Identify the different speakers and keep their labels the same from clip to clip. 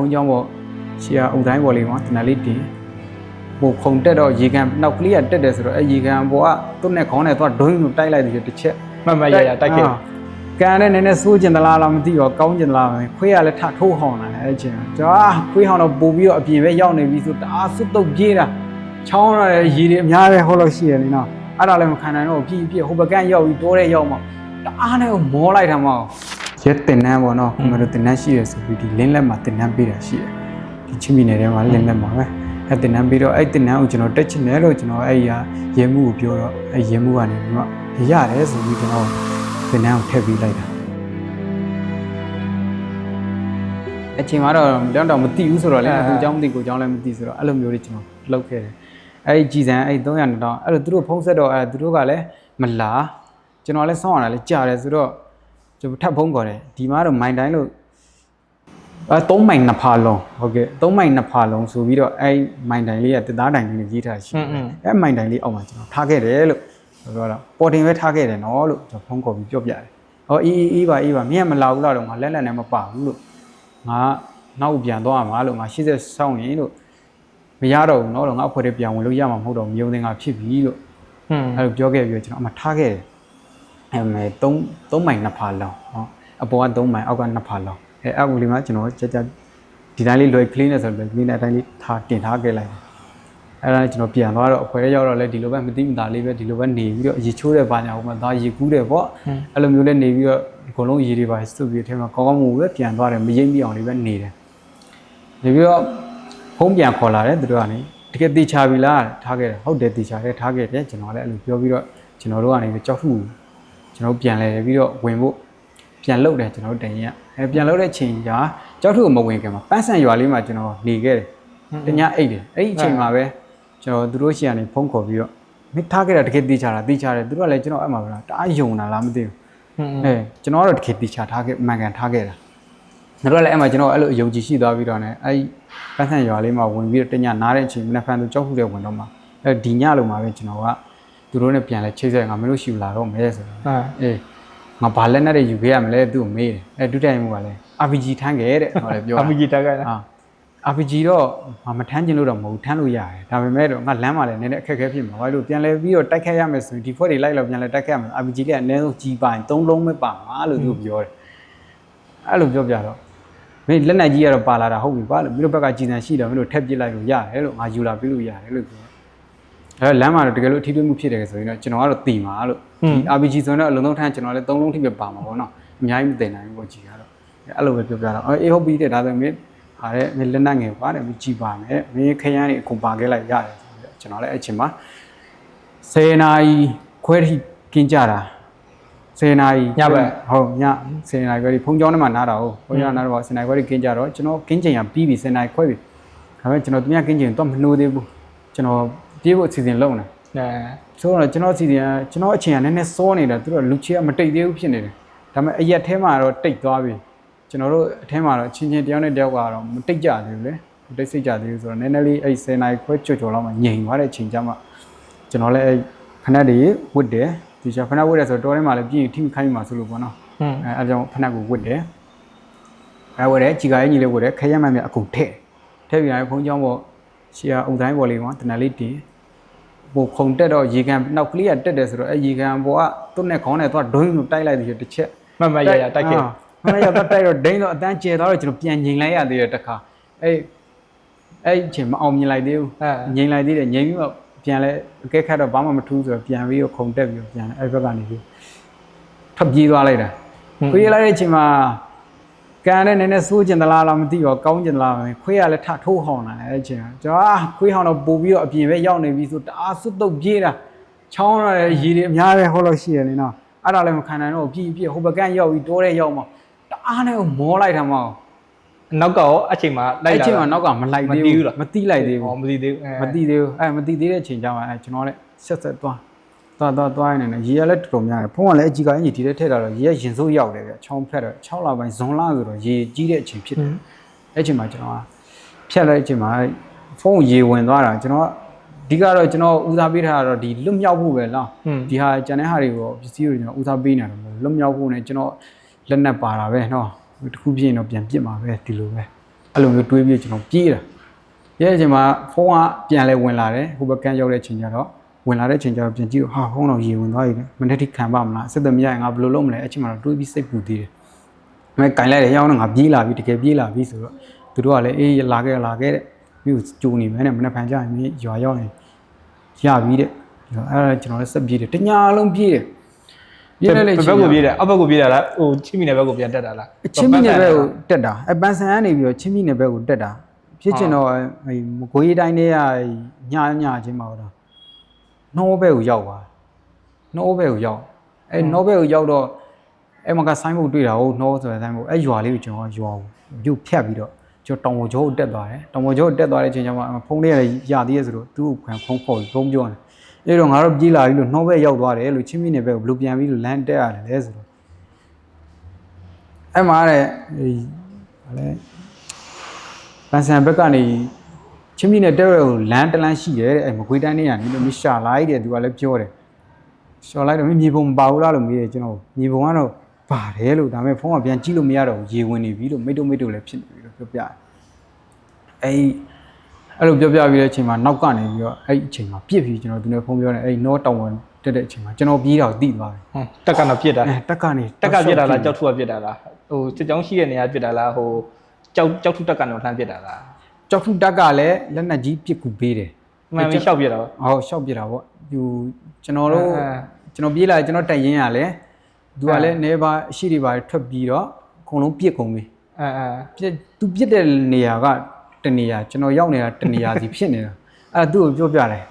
Speaker 1: ုံးကြောင်းပေါ့ရှီယာအုံတိုင်းပေါ်လေးမှာတနလေးတင်ဟိုခုံတက်တော့ရေကန်နောက်ကလေးကတက်တယ်ဆိုတော့အဲရေကန်ပေါ်ကသူ့နဲ့ခေါင်းနဲ့သွားဒွင်းကိုတိုက်လိုက်တယ်တစ်ချက်
Speaker 2: မှန်မှန်ရရတိုက်ခဲ့
Speaker 1: ကန်လည်းနည်းနည်းစိုးကျင်သလားလားမသိတော့ကောင်းကျင်သလားပဲခွေးကလည်းထထိုးဟောင်းလာတယ်အဲ့ချင်းကြာခွေးဟောင်းတော့ပို့ပြီးတော့အပြင်ပဲရောက်နေပြီဆိုတအားစွတ်တုတ်ကြီးတာချောင်းရတဲ့ရေတွေအများပဲဟောလို့ရှိရနေနော်အဲ့ဒါလည်းမခံနိုင်တော့ကြည့်ပြဟိုဘကန်ရောက်ပြီးတိုးတဲ့ရောက်မှတအားနဲ့မောလိုက်တာမှ ရက်တင်နန်းပေါ့နော်ကျွန်တော်တို့တင်နန်းရှိရဆိုပြီးဒီလင်းလက်မှာတင်နန်းပေးတာရှိတယ်ဒီချင်းပြည်နယ်ထဲမှာလင်းလက်မှာပဲအဲ့တင်နန်းပြီးတော့အဲ့တင်နန်းကိုကျွန်တော်တက်ချင်တယ်လို့ကျွန်တော်အဲ့ရရဲမှုကိုပြောတော့အဲ့ရဲမှုကနေပြီးတော့ရတယ်ဆိုပြီးကျွန်တော်တင်နန်းကိုထည့်ပေးလိုက်တာအချိန်မှာတော့တောင်းတောင်မသိဘူးဆိုတော့လေသူ
Speaker 2: အ
Speaker 1: ကြောင်းမသိကိုအကြောင်းလည်းမသိဆိုတော့အဲ့လိုမျိုးတွေကျွန်တော်လုပ်ခဲ့တယ်အဲ့ဒီကြည်စံအဲ့ဒီ300တောင်းအဲ့လိုသူတို့ဖုံးဆက်တော့အဲ့သူတို့ကလည်းမလာကျွန်တော်လည်းစောင့်ရတာလည်းကြာတယ်ဆိုတော့ ကျွန်တော်ထပ်ဖုံးခေါ်တယ်ဒီမှာတော့မိုင်တိုင်းလို့အဲ3မိုင်နှစ်ဖာလုံးဟုတ်ကဲ့3မိုင်နှစ်ဖာလုံးဆိုပြီးတော့အဲ့မိုင်တိုင်းလေးကတစ်သားတိုင်လေးနဲ့ရေးထားရှိတယ်အဲ့မိုင်တိုင်းလေးအောက်မှာကျွန်တော်ထားခဲ့တယ်လို့ပြောတော့ပေါ်တင်ပဲထားခဲ့တယ်နော်လို့ကျွန်တော်ဖုံးခေါ်ပြီးပြောပြတယ်ဟောအေးအေးအေးပါအေးပါမင်းကမလာဘူးလားတော့ငါလက်လက်နဲ့မပါဘူးလို့ ငါနောက်ပြန်သွားမှာလို့ငါ80ဆောင်းရင်လို့မရတော့ဘူးเนาะတော့ငါအဖွဲတွေပြန်ဝင်လို့ရမှာမဟုတ်တော့ဘူးမျိုးသိန်းကဖြစ်ပြီလို့
Speaker 2: ဟွန်း
Speaker 1: အဲ့လိုပြောခဲ့ပြီးတော့ကျွန်တော်အမှထားခဲ့တယ် အဲ့မဲ့3 3မိုင်နှစ်ဖာလောင်းเนาะအပေါ်က3မိုင်အောက်ကနှစ်ဖာလောင်းအဲ့အောက်ကလေးမှာကျွန်တော်ကြကြဒီတိုင်းလေးလွယ်ကလေးနဲ့ဆိုလွယ်ကလေးနဲ့အတိုင်းလေးထားတင်ထားခဲ့လိုက်တယ်အဲ့ဒါနဲ့ကျွန်တော်ပြန်သွားတော့အဖွဲတွေရောက်တော့လဲဒီလိုပဲမသိမသာလေးပဲဒီလိုပဲနေပြီးတော့ရေချိုးတဲ့ဘာညာဟိုမှာသားရေကူးတယ်ပေါ့အဲ့လိုမျိုးလဲနေပြီးတော့အကုန်လုံးရေတွေပါစုပ်ပြီးထဲမှာကောင်းကောင်းမွန်မွန်ပဲပြန်သွားတယ်မရိမ့်မိအောင်လေးပဲနေတယ် နေပြီးတော့ဖုံးပြန်ခေါ်လာတယ်သူတို့ကနေတကယ်တေချာပြီလားထားခဲ့တယ်ဟုတ်တယ်တေချာတယ်ထားခဲ့တယ်ကျွန်တော်လည်းအဲ့လိုပြောပြီးတော့ကျွန်တော်တို့ကနေပြီးကြောက်ထု ကျွန်တော်ပြန်လဲပြီးတော့ဝင်ဖို့ပြန်လုတ်တယ်ကျွန်တော်တို့တရင်ကအဲပြန်လုတ်တဲ့ချိန်ကကြောက်ထုကိုမဝင်ခင်မှာပန်းဆန်ရွာလေးမှာကျွန်တော်နေခဲ့တယ်တညအိတ်တယ်အဲ့ဒီအချိန်မှာပဲကျွန်တော်တို့ရှိကနေဖုံးခေါ်ပြီးတော့မင်းထားခဲ့တာတကယ်တေချာတာတေချာတယ်သူတို့ကလည်းကျွန်တော်အဲ့မှာပဲတအားယုံတာလားမသိဘူး
Speaker 2: ဟွန်း
Speaker 1: အဲကျွန်တော်ကတော့တကယ်တေချာထားခဲ့မှန်ကန်ထားခဲ့တာတို့ကလည်းအဲ့မှာကျွန်တော်အဲ့လိုအယုံကြည်ရှိသွားပြီးတော့ねအဲ့ဒီပန်းဆန်ရွာလေးမှာဝင်ပြီးတော့တညနားတဲ့အချိန်မနေ့ဖန်သူကြောက်ခုတဲ့ဝင်တော့မှာအဲ့ဒီညလုံးမှာပဲကျွန်တော်က သူတို့နဲ့ပြန်လဲချိတ်ဆက်ငါမင်းတို့ရှိလာတော့မဲဆိုတော့
Speaker 2: ဟာ
Speaker 1: အေးငါဘာလက်နဲ့တွေယူခဲ့ရမလဲသူ့ကိုမေးတယ်အဲ့ဒုတိုင်မှုကလည်း RPG ထမ်းခဲ့တဲ့ဟောလည်းပြော
Speaker 2: အမကြီးတက်ခဲ့တာ
Speaker 1: အာ RPG တော့ငါမထမ်းကျင်လို့တော့မဟုတ်ဘူးထမ်းလို့ရတယ်ဒါပေမဲ့တော့ငါလမ်းမှာလည်းနည်းနည်းအခက်အခဲဖြစ်မှာဘာလို့ပြန်လဲပြီးတော့တိုက်ခတ်ရမယ်ဆိုရင်ဒီဖွဲ့တွေလိုက်တော့ပြန်လဲတိုက်ခတ်ရမယ် RPG လည်းအနည်းဆုံးကြီးပိုင်၃လုံးပဲပါမှာလို့သူပြောတယ်အဲ့လိုပြောပြတော့မင်းလက်နိုင်ကြီးကတော့ပါလာတာဟုတ်ပြီကွာလို့မင်းတို့ဘက်ကကြည်စံရှိတော့မင်းတို့ထက်ပစ်လိုက်လို့ရတယ်လို့ငါယူလာပြလို့ရတယ်လို့ပြော အဲလမ်းမှာတော့တကယ်လို့ထိတွေ့မှုဖြစ်တယ်ဆိုရင်တော့ကျွန်တော်ကတော့တည်မှာလို့ဒီ RPG ဆိုတော့အလုံးလုံးထမ်းကျွန်တော်လည်း၃လုံးထိပဲပါမှာပေါ့နော်အများကြီးမတင်နိုင်ဘူးပေါ့ကြည်ကတော့အဲ့လိုပဲပြောပြတော့အေးဟုတ်ပြီတဲ့ဒါဆိုမင်းဟာတဲ့မင်းလက်နက်ငယ်ကွာတဲ့မင်းကြည်ပါမယ်မင်းခရမ်းနေအကုန်ပါခဲ့လိုက်ရတယ်ဆိုပြီးတော့ကျွန်တော်လည်းအဲ့ချိန်မှာ10နာရီခွဲထိကင်းကြတာ10နာရီ
Speaker 2: ညဘက်
Speaker 1: ဟုတ်ည10နာရီခွဲဒီဖုန်းကြောင်းထဲမှာနားတာဟုတ်ဖုန်းကြောင်းနားတော့10နာရီခွဲဒီကင်းကြတော့ကျွန်တော်ကင်းချိန်ကပြီးပြီ10နာရီခွဲပြီဒါပေမဲ့ကျွန်တော်သူများကင်းချိန်တော့မနှိုးသေးဘူးကျွန်တော် ပြေးဖို့အစီအစဉ်လုပ်နေ
Speaker 2: အဲ
Speaker 1: ဆိုတော့ကျွန်တော်အစီအစဉ်ကကျွန်တော်အချိန်ကနည်းနည်းစောနေတာသူတို့ကလူချေကမတိတ်သေးဘူးဖြစ်နေတယ်ဒါပေမဲ့အရက်ထဲမှာတော့တိတ်သွားပြီကျွန်တော်တို့အထဲမှာတော့ချင်းချင်းတယောက်နဲ့တယောက်ကတော့မတိတ်ကြသေးဘူးလေမတိတ်စိတ်ကြသေးဘူးဆိုတော့နည်းနည်းလေးအဲ့10နာရီခွဲကြော်ကြော်လောက်မှငြိမ်သွားတဲ့အချိန်ကျမှကျွန်တော်လည်းအဲ့ခဏတည်းဝတ်တယ်ဒီချက်ခဏဝတ်တယ်ဆိုတော့တော်ထဲမှာလည်းပြင်းထိခိုင်းမှာဆိုလို့ပေါ့နော်
Speaker 2: ဟွန်း
Speaker 1: အဲအဲဒါကြောင့်ဖနက်ကိုဝတ်တယ်အဲဝတ်တယ်ကြီးကားကြီးလေးဝတ်တယ်ခရက်မှန်မြအကုန်ထည့်ထည့်ပြီးရင်ဖုန်းကြောင်းပေါ့ရှေ့ကအုံတိုင်းပေါ်လေးမှာတနက်လေးတင် ပိုခုံတက်တော့ရေကန်နောက်ကလေးကတက်တယ်ဆိုတော့အဲရေကန်ပေါ်ကသူ့နဲ့ခေါင်းနဲ့သွားဒွင်းလို့တိုက်လိုက်သေးတယ်တစ်ချက်
Speaker 2: မှန်မှန်ရရတိုက်ခဲ့
Speaker 1: မမရတော့တိုက်တော့ဒိန်းတော့အတန်းကျဲသွားတော့ကျွန်တော်ပြန်ငိန်လိုက်ရသေးတယ်တစ်ခါအဲအဲ့အချိန်မအောင်မြင်လိုက်သေးဘူး
Speaker 2: အဲ
Speaker 1: ငိန်လိုက်သေးတယ်ငိန်ပြီးတော့ပြန်လဲအကဲခတ်တော့ဘာမှမထူးဆိုတော့ပြန်ပြီးတော့ခုံတက်ပြီးတော့ပြန်လဲအဲ့ဘက်ကနေပြီးထွက်ပြေးသွားလိုက်တာခွေးလိုက်တဲ့အချိန်မှာ ကန်နဲ့နည်းနည်းစိုးကျင်သလားလားမသိတော့ကောင်းကျင်သလားမသိခွေးကလည်းထထိုးဟောင်းလာတယ်အဲ့အချိန်ကကျွန်တော်အာခွေးဟောင်းတော့ပို့ပြီးတော့အပြင်ပဲရောက်နေပြီဆိုတအားစွတ်တုပ်ပြေးတာချောင်းရတဲ့ရေတွေအများပဲဟောလို့ရှိရနေနော်အဲ့ဒါလည်းမခံနိုင်တော့ဘူးပြည့်ပြည့်ဟိုဘကန်ရောက်ပြီးတိုးတဲ့ရောက်မှတအားနဲ့မောလိုက်တာမဟုတ်
Speaker 2: နောက်ကရောအချိန်မှာလိုက်
Speaker 1: အဲ့
Speaker 2: လာ
Speaker 1: အချိန်မှာနောက်ကမလိုက်သေး
Speaker 2: မသိဘူး
Speaker 1: ဘူး
Speaker 2: လား
Speaker 1: မတိလိုက်သေးဘူး
Speaker 2: ဟောမသိသေးဘူး
Speaker 1: မတိသေးဘူးအဲမတိသေးတဲ့အချိန်ကျမှအဲကျွန်တော်လည်းဆက်ဆက်သွား သွားသွားသွားနေတယ်ရေကလည်းတော်တော်များတယ်ဖုန်းကလည်းအကြီးကအကြီးဒီထဲထည့်တာတော့ရေကရင်စိုးရောက်တယ်ဗျချောင်းဖက်တော့6လပိုင်းဇွန်လဆိုတော့ရေကြီးတဲ့အချိန်ဖြစ်တယ်အဲ့အချိန်မှာကျွန်တော်ကဖြတ်လိုက်တဲ့အချိန်မှာဖုန်းရေဝင်သွားတာကျွန်တော်အဓိကတော့ကျွန်တော်ဦးစားပေးထားတာတော့ဒီလွတ်မြောက်ဖို့ပဲလား
Speaker 2: ဟွန်း
Speaker 1: ဒီဟာကျန်တဲ့ဟာတွေကိုပစ္စည်းတွေကျွန်တော်ဦးစားပေးနေတာတော့မဟုတ်လွတ်မြောက်ဖို့နဲ့ကျွန်တော်လက်နက်ပါတာပဲเนาะတစ်ခုပြင်းတော့ပြန်ပြစ်မှာပဲဒီလိုပဲ အဲ့လိုမျိုးတွေးပြီးကျွန်တော်ပြေးတာပြေးတဲ့အချိန်မှာဖုန်းကပြန်လဲဝင်လာတယ်ဟိုဘက်ကန်ရောက်တဲ့အချိန်ကျတော့ ဝင်လာတဲ့အချိန်ကျတော့ပြန်ကြည့်တော့ဟာဖုန်းတော့ရေဝင်သွားပြီလေမနေ့ထိခံပါမလားအဆက်အသွယ်မရရင်ငါဘယ်လိုလုပ်မလဲအဲ့ချိန်မှာတော့တွေးပြီးစိတ်ပူသေးတယ်မဲကင်လိုက်တယ်ရောက်တော့ငါပြေးလာပြီတကယ်ပြေးလာပြီဆိုတော့သူတို့ကလည်းအေးလာခဲ့လာခဲ့တဲ့မြို့ကြိုနေမယ်နဲ့မနေ့ဖန်ကြရင်မင်းရွာရောက်ရင်ရပြီတဲ့အဲ့ဒါကျွန်တော်လည်းဆက်ပြေးတယ်တညာလုံးပြေးတယ်ပြေးလိုက်လေ
Speaker 2: ဘက်ကိုပြေးတယ်အောက်ဘက်ကိုပြေးတာလားဟိုချင်းမီနယ်ဘက်ကိုပြန်တက်တာလား
Speaker 1: ချင်းမီနယ်ဘက်ကိုတက်တာအပန်းဆန်ကနေပြီးတော့ချင်းမီနယ်ဘက်ကိုတက်တာဖြစ်ချင်တော့အဲမကွေးတိုင်းတွေကညညချင်းမှာတော့ နှောဘက်ကိုရောက်သွားနှောဘက်ကိုရောက်အဲနှောဘက်ကိုရောက်တော့အဲမှာကဆိုင်းဘုတ်တွေ့တာဟုတ်နှောဆိုတဲ့ဆိုင်းဘုတ်အဲရွာလေးကိုကျွန်တော်ရွာကိုပြုတ်ဖြတ်ပြီးတော့ကျွန်တော်တောင်ပေါ်ကျောကိုတက်သွားတယ်တောင်ပေါ်ကျောကိုတက်သွားတဲ့အချိန်ကျမှဖုန်းလေးရရသေးရဆိုတော့သူ့ကိုဖုန်းခေါ်ပြီးဖုန်းပြောတယ်အဲ့တော့ငါတို့ပြေးလာပြီလို့နှောဘက်ရောက်သွားတယ်လို့ချင်းမီနယ်ဘက်ကိုဘယ်လိုပြန်ပြီးလို့လမ်းတက်ရတယ်လဲဆိုတော့အဲ့မှာတဲ့ဟိဘာလဲပန်ဆန်ဘက်ကနေ ချင်းမြင့်နဲ့တဲ့ကိုလမ်းတလန်းရှိတယ်တဲ့အဲ့မကွေးတိုင်းနေရနေလို့မရှာလိုက်တဲ့သူကလည်းပြောတယ်ရှော်လိုက်တော့မြေပုံမပါဘူးလားလို့မေးတယ်ကျွန်တော်မြေပုံကတော့ပါတယ်လို့ဒါပေမဲ့ဖုန်းကပြန်ကြည့်လို့မရတော့ဘူးရေဝင်နေပြီလို့မိတ်တုံမိတ်တုံလည်းဖြစ်နေပြီလို့ပြောပြတယ်အဲ့အဲ့လိုပြောပြပြီးတဲ့အချိန်မှာနောက်ကနေပြီးတော့အဲ့အချိန်မှာပြစ်ပြီးကျွန်တော်သူနဲ့ဖုန်းပြောတယ်အဲ့နောတောင်ဝင်တက်တဲ့အချိန်မှာကျွန်တော်ပြေးတော့တိသွားတယ်
Speaker 2: ဟွန်းတက်ကတော့ပြစ်တာ
Speaker 1: အဲတက်ကနေ
Speaker 2: တက်ကပြစ်တာလားကြောက်ထုကပြစ်တာလားဟိုစစ်ကြောင်းရှိတဲ့နေရာပြစ်တာလားဟိုကြောက်ကြောက်ထုတက်ကတော့လှမ်းပြစ်တာလား
Speaker 1: ကြောက်ထုတက်ကလည်းလက်နက်ကြီးပစ်ကူပေးတယ်
Speaker 2: အမှန်ပဲရှောက်ပြစ်တာပေါ့
Speaker 1: ဟောရှောက်ပြတာပေါ့ယူကျွန်တော်တို့
Speaker 2: အဲ
Speaker 1: ကျွန်တော်ပြေးလာကျွန်တော်တက်ရင်ရလဲသူကလည်းနေပါအရှိတွေပါထွက်ပြီးတော့အကုန်လုံးပြစ်ကုန်ပြီ
Speaker 2: အဲအဲ
Speaker 1: ပြစ်သူပြစ်တဲ့နေရာကတနေရာကျွန်တော်ရောက်နေတာတနေရာစီဖြစ်နေတာအဲ့ဒါသူ့ကိုပြောပြတယ်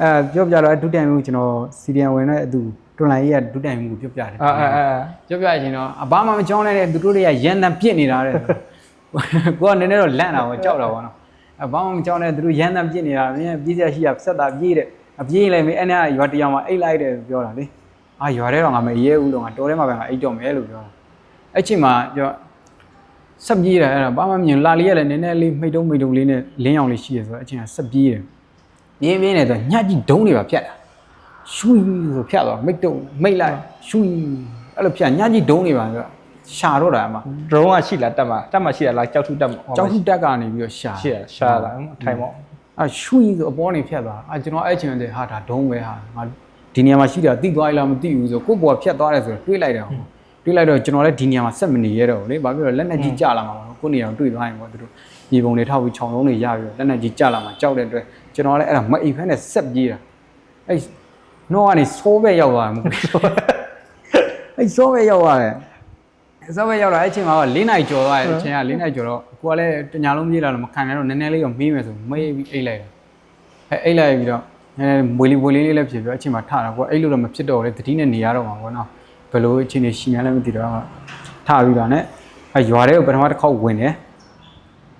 Speaker 1: အဲပြောပြတော့အဒုတိုင်မှုကျွန်တော်စီရီယံဝင်တဲ့အတူတွန်လိုင်းကြီးကဒုတိုင်မှုကိုပြောပြတယ်
Speaker 2: အဲအဲအဲ
Speaker 1: ပြောပြရင်တော့အဘာမှမကြောင်းလိုက်တဲ့သူတို့တွေကရန်တန်ပြစ်နေတာတဲ့ကိုကနည်းနည်းတော့လန့်တာပေါ့ကြောက်တာပေါ့နော် အဘာမှမကြောင်းတဲ့သူတို့ရန်တန်ပြစ်နေတာမင်းပြေးစရာရှိရဆက်တာပြေးတဲ့အပြေးလိုက်မင်းအဲ့နဲ့ရွာတရားမှာအိတ်လိုက်တယ်ပြောတာလေအာရွာထဲတော့ငါမရဲဘူးတော့ငါတော်ထဲမှာပဲငါအိတ်တော့မယ်လို့ပြောတာအဲ့ချိန်မှာပြောဆက်ပြေးတယ်အဲ့ဒါဘာမှမမြင်လာလေးရလည်းနည်းနည်းလေးမိတ်တုံးမိတ်တုံးလေးနဲ့လင်းအောင်လေးရှိရဆိုတော့အဲ့ချိန်ကဆက်ပြေးတယ်ပြင်းပြင်းနေဆိုညကြီးဒုံးတွေပါဖြတ်တာရှူးဆိုဖြတ်သွားမိတ်တုံးမိတ်လိုက်ရှူးအဲ့လိုဖြတ်ညကြီးဒုံးတွေပါဆိုတော့ ရှာတော့တာအမ
Speaker 2: ဒရုန်းကရှိလားတက်မှာတက်မှာရှိတာလားကြောက်ထုတက်မှာ
Speaker 1: ကြောက်ခုတက်ကနေပြီးတော့ရှာ
Speaker 2: ရှိရရှာတာထိုင်ပေါ့
Speaker 1: အဲရှူးကြီးဆိုအပေါ်နေဖြတ်သွားအဲကျွန်တော်အဲ့ချိန်တည်းဟာဒါဒုံးပဲဟာငါဒီနေရာမှာရှိတာတိသွားလားမသိဘူးဆိုကိုယ့်ဘောဖြတ်သွားတယ်ဆိုတော့တွေးလိုက်တယ်ဟောတွေးလိုက်တော့ကျွန်တော်လည်းဒီနေရာမှာဆက်မနေရတော့ဘူးလေဘာဖြစ်လို့လက်နဲ့ကြီးကြလာမှာပါကိုယ့်နေရာကိုတွေးသွားရင်ပေါ့သူတို့မြေပုံတွေထောက်ပြီးခြောင်လုံးတွေရပြီးတော့လက်နဲ့ကြီးကြလာမှာကြောက်တဲ့အတွက်ကျွန်တော်လည်းအဲ့ဒါမအိပ်ဖက်နဲ့ဆက်ပြေးတာအဲ့နှောကနေစိုးပဲရောက်သွားတယ်မဟုတ်ဘူးအဲ့စိုးပဲရောက်သွားတယ် စောပဲရောက်လာအဲ့ချိန်မှာတော့၄နိုင်ကျော်သွားတယ်အချိန်က၄နိုင်ကျော်တော့ကိုကလည်းတညာလုံးပြေးလာတော့မခံနိုင်တော့နည်းနည်းလေးတော့မေးမယ်ဆိုမေးပြီးအိတ်လိုက်တယ်အဲအိတ်လိုက်ပြီးတော့နည်းနည်းမွေလီမွေလေးလေးလည်းဖြစ်ပြီးတော့အချိန်မှာထတာကိုကအိတ်လို့တော့မဖြစ်တော့လေတတိနဲ့နေရတော့မှာပေါ့နော်ဘယ်လိုအချိန်နေရှိနေလဲမသိတော့ထပြီးတော့ ਨੇ အဲရွာထဲကိုပထမတစ်ခေါက်ဝင်တယ်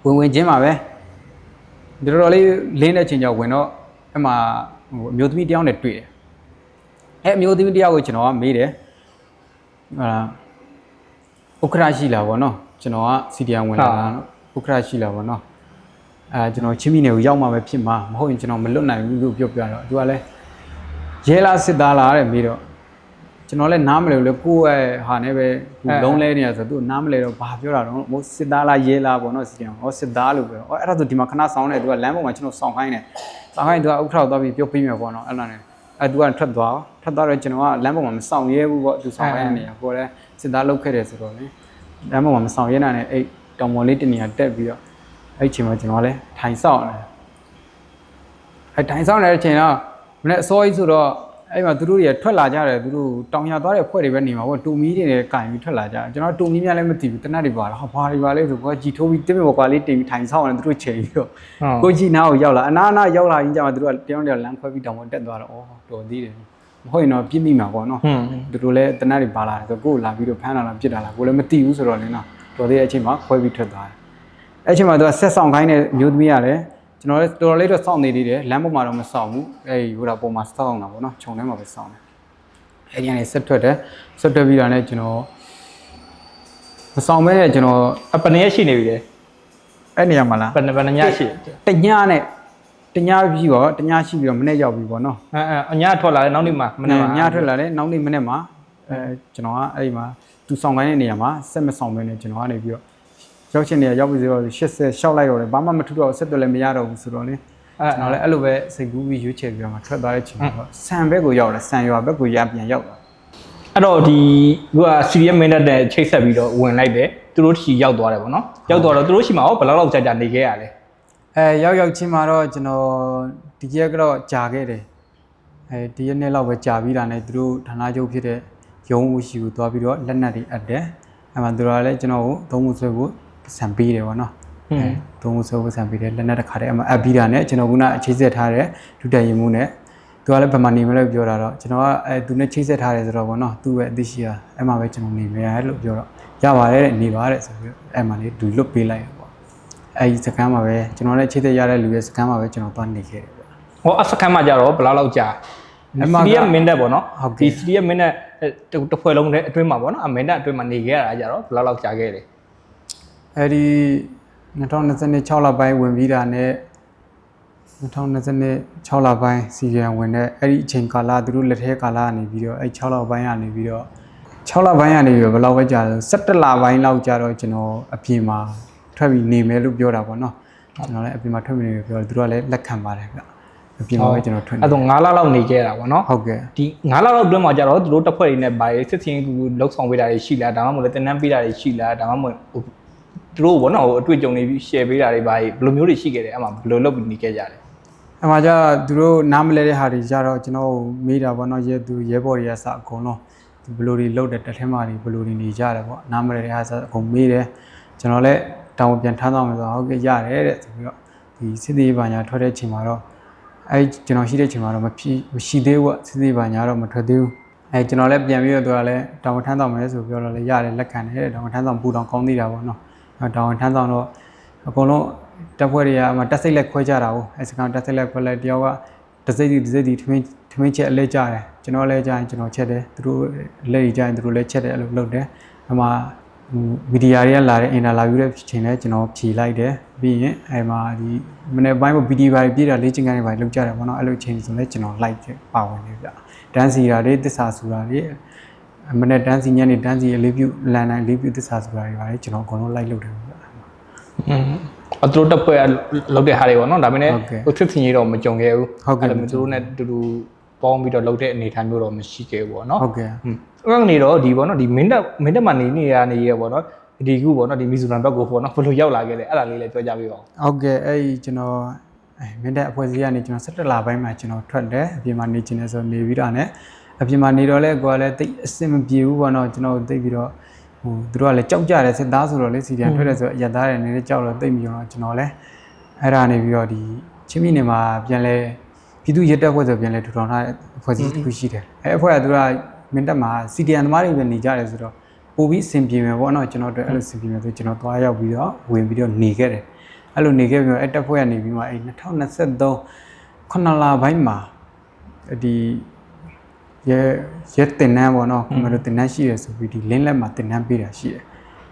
Speaker 1: ဝင်ဝင်ချင်းမှာပဲဒီတော်တော်လေးလင်းတဲ့ချိန်ကျဝင်တော့အဲ့မှာဟိုအမျိုးသမီးတယောက်နဲ့တွေ့တယ်အဲအမျိုးသမီးတယောက်ကိုကျွန်တော်ကမေးတယ်ဟာ ဥက္ခရရှိလာဗောနော်ကျွန်တော်ကစီဒီယံဝင်လာတာနော်ဥက္ခရရှိလာဗောနော်အဲကျွန်တော်ချင်းမီနယ်ကိုရောက်မှပဲဖြစ်မှာမဟုတ်ရင်ကျွန်တော်မလွတ်နိုင်ဘူးလို့ပြောပြတော့သူကလည်းရဲလားစစ်သားလားတဲ့မေးတော့ကျွန်တော်လည်းနားမလဲဘူးလေကိုယ့်ရဲ့ဟာနဲ့ပဲသူလုံးလဲနေရဆိုသူနားမလဲတော့ဘာပြောတာတော့မို့စစ်သားလားရဲလားဗောနော်စီဒီယံဟောစစ်သားလို့ပြောတော့အဲ့ဒါဆိုဒီမှာခဏဆောင်နေသူကလမ်းပေါ်မှာကျွန်တော်ဆောင်ခိုင်းတယ်ဆောင်ခိုင်းသူကဥက္ခရသွားပြီးပြောပြီးမယ်ဗောနော်အဲ့ဒါနဲ့ အဲသူကထွက်သွားထွက်သွားတော့ကျွန်တော်ကလမ်းပေါ်မှာမဆောင်ရဲဘူးဗောသူဆောင်ခိုင်းတဲ့နေရာကိုလည်းစစ်သားလောက်ခဲ့တယ်ဆိုတော့လေလမ်းပေါ်မှာမဆောင်ရဲနိုင်တဲ့အဲ့တောင်ပေါ်လေးတနေရာတက်ပြီးတော့အဲ့ချိန်မှာကျွန်တော်လည်းထိုင်ဆောင်တယ်အဲ့ထိုင်ဆောင်နေတဲ့အချိန်တော့မနေ့အစောကြီးဆိုတော့ အဲ့မှာသူတို့တွေထွက်လာကြတယ်သူတို့တောင်ရသွားတဲ့ဖွဲ့တွေပဲနေမှာပေါ့တူမီတွေနဲ့ကင်ပြီးထွက်လာကြတယ်ကျွန်တော်တူမီများလည်းမသိဘူးတနတ်တွေပါလားဟာဘာတွေပါလဲဆိုတော့ကြည်ထိုးပြီးတင်းမော်ကွာလေးတင်ပြီးထိုင်ဆောင်တယ်သူတို့ချိန်ပြီးတော့ကိုကြည်နာကိုရောက်လာအနာနာရောက်လာရင်ကျမှသူတို့ကတယောက်တယောက်လမ်းခွဲပြီးတောင်ပေါ်တက်သွားတော့အော်တော်သေးတယ်မဟုတ်ရင်တော့ပြစ်မိမှာပေါ့နော်
Speaker 2: ဟွန်း
Speaker 1: သူတို့လည်းတနတ်တွေပါလာတယ်ဆိုကိုယ်လာပြီးတော့ဖမ်းလာတာပြစ်တာလားကိုယ်လည်းမသိဘူးဆိုတော့လည်းနော်တော်သေးတဲ့အချိန်မှာခွဲပြီးထွက်သွားတယ်အဲ့အချိန်မှာသူကဆက်ဆောင်ခိုင်းတဲ့မျိုးသမီးကလည်း ကျွန်တော်လည်းတော်တော်လေးတော့စောင့်နေသေးတယ်လမ်းပေါ်မှာတော့မစောင့်ဘူးအဲ့ဒီဟိုတာပေါ်မှာစောင့်တာပေါ့နော်ခြုံထဲမှာပဲစောင့်တယ်အဲ့ဒီကနေဆက်ထွက်တယ်ဆက်ထွက်ပြီးတော့လည်းကျွန်တော်မဆောင်မဲနဲ့ကျွန်တော်
Speaker 2: အပနေရရှိနေပြီလေ
Speaker 1: အဲ့နေရာမှာလား
Speaker 2: ပနပနညရှိ
Speaker 1: တညနဲ့တညပြီးတော့တညရှိပြီးတော့မနေ့ရောက်ပြီပေါ့နော်
Speaker 2: အဲအဲအညထွက်လာတယ်နောက်နေ့မှမနေ့မှ
Speaker 1: ညထွက်လာတယ်နောက်နေ့မနေ့မှာအဲကျွန်တော်ကအဲ့ဒီမှာသူဆောင်ခိုင်းတဲ့နေရာမှာဆက်မဆောင်မဲနဲ့ကျွန်တော်ကနေပြီးတော့ ရရောက်ရှင်နေရောက်ပြီဆိုတော့80ရှောက်လိုက်တော့တယ်ဘာမှမထူတော့ဆက်သွယ်လည်းမရတော့ဘူးဆိုတော့လေ
Speaker 2: အဲ
Speaker 1: ကျွန်တော်လည်းအဲ့လိုပဲစိတ်ကူးပြီးရွေးချယ်ပြီးတော့မှထွက်သွားတဲ့ချိန်မှာတော့ဆန်ဘက်ကိုရောက်တယ်ဆန်ရွာဘက်ကိုရပြန်ရောက်တာ
Speaker 2: အဲ့တော့ဒီသူက CDM minute နဲ့ချိတ်ဆက်ပြီးတော့ဝင်လိုက်တယ်သူတို့ချီရောက်သွားတယ်ပေါ့နော်ရောက်သွားတော့သူတို့ချီမှာရောဘယ်လောက်လောက်ကြာကြာနေခဲ့ရလဲ
Speaker 1: အဲရောက်ရောက်ချင်းမှာတော့ကျွန်တော်ဒီရက်ကတော့ကြာခဲ့တယ်အဲဒီရက်နေ့လောက်ပဲကြာပြီးတာနဲ့သူတို့ဌာနချုပ်ဖြစ်တဲ့ရုံးဦးရှိကိုသွားပြီးတော့လက်နက်တွေအပ်တယ်အဲမှာသူတို့ကလည်းကျွန်တော်ကိုသုံးမှုဆွဲဖို့ ဆံပေးတယ်ပေါ့နော်
Speaker 2: ဟွန်း
Speaker 1: အဲသုံးမှုဆွဲဖို့ဆံပေးတယ်လက်နက်တစ်ခါတည်းအမှအပ်ပြီးတာနဲ့ကျွန်တော်ကအခြေဆက်ထားတဲ့ဒုတက်ရင်မှုနဲ့သူကလည်းဗမာနေမလို့ပြောတာတော့ကျွန်တော်ကအဲသူနဲ့ချိတ်ဆက်ထားတယ်ဆိုတော့ဗောနော်သူ့ရဲ့အသိရှိတာအဲ့မှာပဲကျွန်တော်နေမယ်လို့ပြောတော့ရပါတယ်တဲ့နေပါတဲ့ဆိုပြီးအဲ့မှာလေးလူလွတ်ပေးလိုက်တယ်ပေါ့အဲ့ဒီစကမ်းမှာပဲကျွန်တော်လည်းချိတ်ဆက်ရတဲ့လူရဲ့စကမ်းမှာပဲကျွန်တော်သွားနေခဲ့တယ်ပေါ့
Speaker 2: ဟောအစခန်းမှာကြတော့ဘယ်လောက်လောက်ကြာ
Speaker 1: အဲ့မှာက
Speaker 2: CDM minute ပေါ့နော်
Speaker 1: ဟုတ်ကဲ့
Speaker 2: ဒီ CDM minute တစ်ဖွဲ့လုံးနဲ့အတွင်းမှာပေါ့နော်အ minute အတွင်းမှာနေခဲ့ရတာကြတော့ဘယ်လောက်လောက်ကြာခဲ့လဲ
Speaker 1: အဲ့ဒီ2026လပိုင်းဝင်ပြီးတာနဲ့2026လပိုင်းစီရန်ဝင်တဲ့အဲ့ဒီအချိန်ကာလသူတို့လက်ထဲကာလကနေပြီးတော့အဲ့6လပိုင်းကနေပြီးတော့6လပိုင်းကနေပြီးတော့ဘယ်လောက်ပဲကြာလဲ17လပိုင်းလောက်ကြာတော့ကျွန်တော်အပြင်မှာထွက်ပြီးနေမယ်လို့ပြောတာပေါ့နော်ကျွန်တော်လည်းအပြင်မှာထွက်ပြီးနေပြီပြောတယ်သူတို့ကလည်းလက်ခံပါတယ်ဗျအပြင်မှာပဲကျွန်တော်ထွက်နေ
Speaker 2: အဲ့တော့9လလောက်နေခဲ့တာပေါ့နော်
Speaker 1: ဟုတ်ကဲ့
Speaker 2: ဒီ9လလောက်အတွင်းမှာကြတော့သူတို့တပ်ဖွဲ့တွေနဲ့ဗာစစ်စင်းကူလောက်ဆောင်ပေးတာတွေရှိလားဒါမှမဟုတ်လည်းတင်နန်းပေးတာတွေရှိလားဒါမှမဟုတ်ဟို သူတို့ဘောနော်ဟိုအတွေ့အကြုံတွေ share ပေးတာတွေဗာဘယ်လိုမျိုးတွေရှိခဲ့တယ်အဲ့မှာဘယ်လိုလုပ်ပြီးနေခဲ့ကြလဲ
Speaker 1: အမှကျသူတို့နားမလဲတဲ့ဟာတွေကြတော့ကျွန်တော်မေးတာပေါ့နော်ရဲသူရဲဘော်တွေကစအကုန်လုံးဒီဘယ်လိုတွေလုပ်တယ်တက်ထဲမှာတွေဘယ်လိုတွေနေကြတယ်ပေါ့နားမလဲတဲ့ဟာစအကုန်မေးတယ်ကျွန်တော်လည်းတောင်းပြန်ထမ်းဆောင်မယ်ဆိုတော့ဟုတ်ကဲ့ရတယ်တဲ့ဆိုပြီးတော့ဒီစစ်သေးပါညာထွက်တဲ့ချိန်မှာတော့အဲကျွန်တော်ရှိတဲ့ချိန်မှာတော့မဖြစ်မရှိသေးဘူးပေါ့စစ်သေးပါညာတော့မထွက်သေးဘူးအဲကျွန်တော်လည်းပြန်ပြီးတော့သူကလည်းတောင်းထမ်းဆောင်မယ်ဆိုပြောတော့လည်းရတယ်လက်ခံတယ်တဲ့တောင်းထမ်းဆောင်ပူတောင်ကောင်းသေးတာပေါ့နော်အဲ တောင်းထမ်းဆောင်တော့အကုန်လုံးတက်ဖွဲ့တွေကမှတက်စိတ်လက်ခွဲကြတာဟုတ်အဲစကောင်တက်စိတ်လက်ခွဲလိုက်တယောက်ကတစိတ်ဒီတစိတ်ဒီထမင်းထမင်းချက်အလဲကြတယ်ကျွန်တော်လည်းကြရင်ကျွန်တော်ချက်တယ်သူတို့လက်ကြီးကြရင်သူတို့လည်းချက်တယ်အဲ့လိုလုပ်တယ်အမှမီဒီယာတွေကလာတဲ့အင်တာလာဗျူးတဲ့ချိန်လဲကျွန်တော်ဖြေလိုက်တယ်ပြီးရင်အဲမှာဒီမနေ့ပိုင်းမှာဗီဒီယိုပိုင်းပြည့်တာလေးချင်းကနေပိုင်းလုပ်ကြတယ်ပေါ့နော်အဲ့လိုချိန်ဆိုလဲကျွန်တော် like ပါဝင်နေပြဒန်းစီတာတွေတစ္ဆာဆူတာတွေ မနေ့တန်းစီညနေတန်းစီအလေးပြုလန်တိုင်းအလေးပြုသစ္စာဆိုတာတွေပါတယ်ကျွန်တော်အကုန်လုံးလိုက်လုပ်တယ်ပေါ့
Speaker 2: อืมအတူတက်ပွဲလုပ်တဲ့ဟာတွေပေါ့နော်ဒါပေမဲ့
Speaker 1: ဟို
Speaker 2: သစ်စင်ကြီးတော့မကြုံခဲ့ဘူး
Speaker 1: ဟုတ်ကဲ့
Speaker 2: သူတို့နဲ့တူတူပေါင်းပြီးတော့လုပ်တဲ့အနေအထားမျိုးတော့မရှိခဲ့ဘူးပေါ့နော်
Speaker 1: ဟုတ်ကဲ့
Speaker 2: အဲ့ကနေတော့ဒီပေါ့နော်ဒီမင်းတက်မင်းတက်မှာနေနေရနေရပေါ့နော်ဒီခုပေါ့နော်ဒီမီဇိုရန်ဘက်ကိုပေါ့နော်ဘယ်လိုရောက်လာခဲ့လဲအဲ့ဒါလေးလည်းပြောကြပေးပါဦး
Speaker 1: ဟုတ်ကဲ့အဲ့ဒီကျွန်တော်မင်းတက်အဖွဲ့အစည်းကနေကျွန်တော်17လပိုင်းမှာကျွန်တော်ထွက်တယ်အပြင်မှာနေချင်တယ်ဆိုနေပြီးတာနဲ့ အပြင်မှာနေတော့လဲကိုကလည်းတိတ်အဆင်မပြေဘူးပေါ့နော်ကျွန်တော်တိတ်ပြီးတော့ဟိုသူတို့ကလည်းကြောက်ကြတယ်စစ်သားဆိုတော့လေစီပြန်ထွက်တယ်ဆိုတော့အရက်သားတွေနေနေကြောက်တော့တိတ်ပြီးတော့ကျွန်တော်လည်းအဲ့ဒါနေပြီးတော့ဒီချင်းမြင့်နေမှာပြန်လဲပြည်သူရက်တက်ဖွဲ့ဆိုပြန်လဲထူထောင်ထားတဲ့အဖွဲ့အစည်းတစ်ခုရှိတယ်အဲအဖွဲ့ကသူကမင်းတက်မှာစီဒီအန်သမားတွေပဲနေကြတယ်ဆိုတော့ပို့ပြီးအဆင်ပြေမယ်ပေါ့နော်ကျွန်တော်တို့အဲ့လိုအဆင်ပြေမယ်ဆိုကျွန်တော်သွားရောက်ပြီးတော့ဝင်ပြီးတော့နေခဲ့တယ်အဲ့လိုနေခဲ့ပြီးတော့အဲ့တက်ဖွဲ့ကနေပြီးမှအဲ့2023ခုနှစ်လပိုင်းမှာဒီ ရဲရဲတင်နန်းပေါ့နော်ကျွန်တော်တို့တင်နန်းရှိရဆိုပြီးဒီလင်းလက်မှာတင်နန်းပေးတာရှိတယ်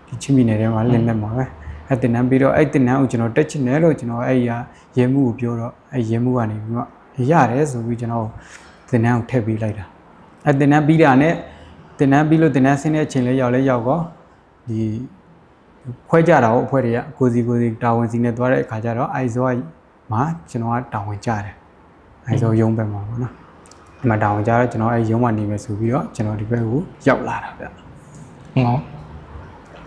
Speaker 1: ဒီချင်းပြည်နယ်ထဲမှာလင်းလက်မှာပဲအဲ့တင်နန်းပြီးတော့အဲ့တင်နန်းကိုကျွန်တော်တက်ချင်တယ်လို့ကျွန်တော်အဲ့ဒီကရဲမှုကိုပြောတော့အဲ့ရဲမှုကနေပြီးမှရတယ်ဆိုပြီးကျွန်တော်တင်နန်းကိုထည့်ပေးလိုက်တာအဲ့တင်နန်းပြီးတာနဲ့တင်နန်းပြီးလို့တင်နန်းဆင်းတဲ့အချိန်လေးရောက်လဲရောက်တော့ဒီခွဲကြတာဟုတ်အဖွဲ့တွေကကိုစီကိုစီတာဝန်စီနဲ့သွားတဲ့အခါကျတော့အိုင်ဇောမှာကျွန်တော်ကတာဝန်ကြတယ်အိုင်ဇောရုံးဘက်မှာပေါ့နော် ဒီမှာတာဝန်ကြတော့ကျွန်တော်အဲရုံးမှာနေမယ်ဆိုပြီးတော့ကျွန်တော်ဒီဘက်ကိုရောက်လာတာဗျ
Speaker 2: ဟုတ်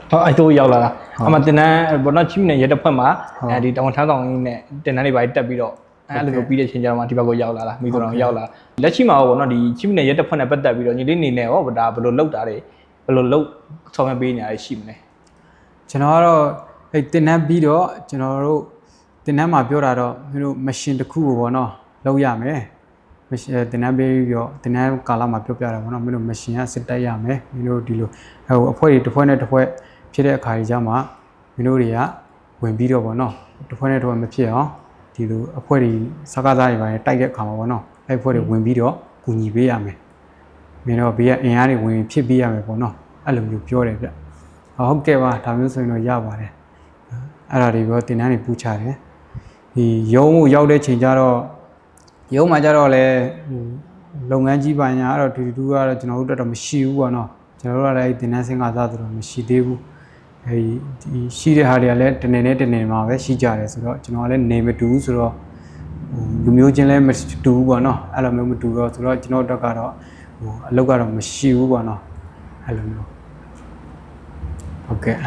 Speaker 2: ဟောအဲ့တို့ရောက်လာတာအမှတင်နန်းဘောနော်ချင်းနဲ့ရဲတပ်ဖွဲ့မှာအဲဒီတောင်ထမ်းဆောင်ရင်းနဲ့တင်နန်းတွေပါတက်ပြီးတော့အဲ့လိုမျိုးပြီးတဲ့ချိန်ကျတော့မှဒီဘက်ကိုရောက်လာတာမိသူတော်ရောက်လာလက်ရှိမှာဘောနော်ဒီချင်းနဲ့ရဲတပ်ဖွဲ့နဲ့ပတ်သက်ပြီးတော့ညီလေးနေနဲ့ဟောဒါဘယ်လိုလုပ်တာတွေဘယ်လိုလုပ်ဆောင်ရွက်ပေးနေရရှိမလဲ
Speaker 1: ကျွန်တော်ကတော့အဲတင်နန်းပြီးတော့ကျွန်တော်တို့တင်နန်းမှာပြောတာတော့မင်းတို့မရှင်တစ်ခုကိုပေါ့နော်လောက်ရမယ် မရှင်တင်နန်းပြီးပြီးတော့တင်နန်းကာလမှာပြောပြတာပေါ့နော်မင်းတို့မရှင်ကစစ်တိုက်ရမယ်မင်းတို့ဒီလိုဟိုအဖွဲ့တွေတစ်ဖွဲ့နဲ့တစ်ဖွဲ့ဖြစ်တဲ့အခါကြီးကြမှာမင်းတို့တွေကဝင်ပြီးတော့ပေါ့နော်တစ်ဖွဲ့နဲ့တစ်ဖွဲ့မဖြစ်အောင်ဒီလိုအဖွဲ့တွေစကားစားတွေပါတိုက်တဲ့အခါမှာပေါ့နော်အဲ့အဖွဲ့တွေဝင်ပြီးတော့ကူညီပေးရမယ်မင်းတို့ဘေးကအင်အားတွေဝင်ဖြစ်ပေးရမယ်ပေါ့နော်အဲ့လိုမျိုးပြောတယ်ဗျဟုတ်ကဲ့ပါဒါမျိုးဆိုရင်တော့ရပါတယ်အဲ့ဒါတွေပြောတင်တန်းတွေပူချတယ်ဒီရုံးကိုရောက်တဲ့ချိန်ကျတော့ ရုံးမှာကျတော့လေဟိုလုပ်ငန်းကြီးပါညာအဲ့တော့ဒီတူကတော့ကျွန်တော်တို့တက်တော့မရှိဘူးပေါ့နော်ကျွန်တော်တို့ကလည်းတင်တန်းစင်ကစားဆိုတော့မရှိသေးဘူးအဲအဲဒီရှိတဲ့ဟာတွေကလည်းတနေနဲ့တနေမှာပဲရှိကြတယ်ဆိုတော့ကျွန်တော်ကလည်းနေမတူဘူးဆိုတော့ဟိုလူမျိုးချင်းလည်းမတူဘူးပေါ့နော်အဲ့လိုမျိုးမတူတော့ဆိုတော့ကျွန်တော်တို့ကတော့ဟိုအလုပ်ကတော့မရှိဘူးပေါ့နော်အဲ့လိုမျိုးဟုတ်ကဲ့